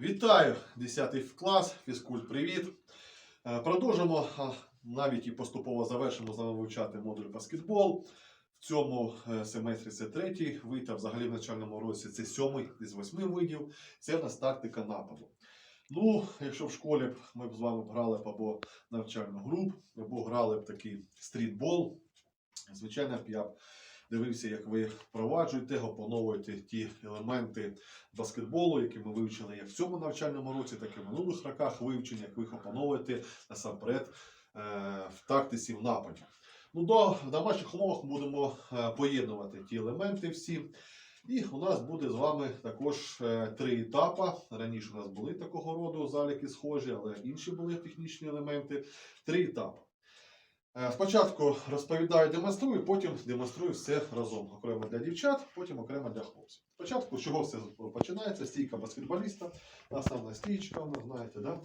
Вітаю 10 клас, фізкульт, привіт. Е, Продовжимо навіть і поступово завершимо з вами вивчати модуль баскетбол. В цьому е, семестрі це третій вид, а взагалі в навчальному році це сьомий із восьми видів. Це в нас тактика нападу. Ну, якщо в школі б ми б з вами грали б або навчальну гру, або грали б такий стрітбол, звичайно б я б дивився, як ви впроваджуєте, опановуєте ті елементи баскетболу, які ми вивчили як в цьому навчальному році, так і в минулих роках вивчення, як ви їх опановуєте насамперед е, в тактиці в нападі. Ну, до домашніх умовах будемо е, поєднувати ті елементи всі. І у нас буде з вами також е, три етапи. Раніше у нас були такого роду заліки схожі, але інші були технічні елементи. Три етапи. Е, Спочатку розповідаю, демонструю, потім демонструю все разом. Окремо для дівчат, потім окремо для хлопців. Спочатку, з чого все починається? Стійка баскетболіста, основна стійка, знаєте, да?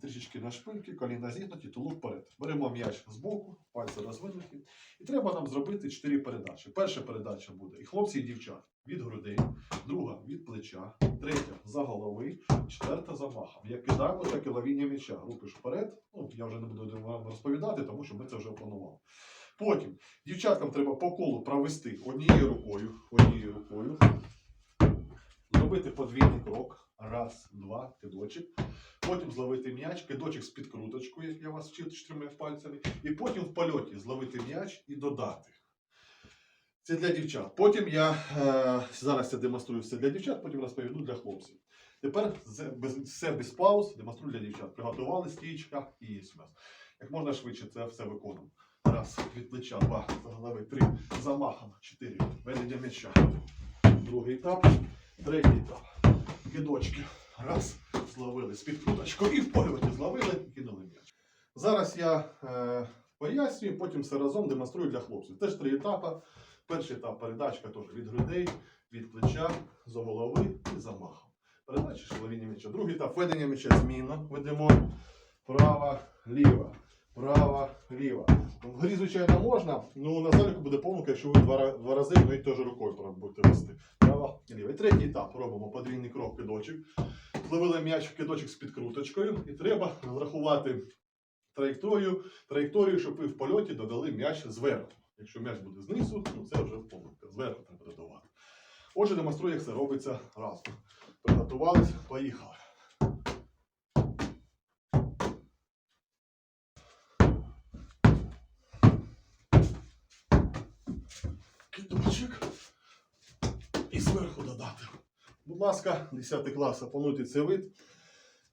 Трішечки на шпильки, коліна зігнуті, тулуп вперед. Беремо м'яч з боку, пальці розвинуті. І треба нам зробити чотири передачі. Перша передача буде і хлопці, і дівчат від грудей, друга від плеча, третя за голови, четверта за махом. Як кидаємо, так і лавіння м'яча. Рупиш вперед. Ну, я вже не буду вам розповідати, тому що ми це вже опанували. Потім дівчаткам треба по колу провести однією рукою, однією рукою, зробити подвійний крок. Раз, два, кидочок. Потім зловити м'яч, кидочок з підкруточкою, як я вас вчив чотирма пальцями. І потім в польоті зловити м'яч і додати. Це для дівчат. Потім я е, зараз я демонструю все для дівчат, потім розповіду для хлопців. Тепер все без пауз демонструю для дівчат. Приготували стічка і є нас. Як можна швидше це все виконуємо. Раз, від плеча, два, за голови, три, замахом, чотири, ведення м'яча. Другий етап, третій етап. Кидочки. Раз, зловили з підкруточкою і в польоті зловили кинули м'яч. Зараз я е, пояснюю, потім все разом демонструю для хлопців. Теж три етапи. Перший етап передачка теж від грудей, від плеча, за голови і замахом. Передача шаловіння м'яча. Другий етап ведення м'яча змінно. Ведемо права, ліва, права, ліва. Грі, звичайно, можна, але на заліку буде помилка, якщо ви два, два рази ну і теж рукою будете вести. Права і ліва. І третій етап робимо подвійний крок кидочок. Зловили м'яч в кидочок з підкруточкою, і треба розрахувати траєкторію, траєкторію, щоб ви в польоті додали м'яч зверху. Якщо м'яч буде знизу, ну це вже помилка. Зверху треба додавати. Отже, демонструю, як це робиться разом. Приготувались, поїхали. Кидочок. І зверху додати. Будь ласка, 10 клас, опануйте цей вид.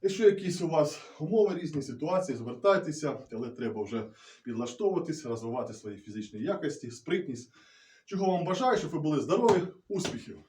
Якщо якісь у вас умови, різні ситуації, звертайтеся, але треба вже підлаштовуватись, розвивати свої фізичні якості, спритність. Чого вам бажаю, щоб ви були здорові, успіхів!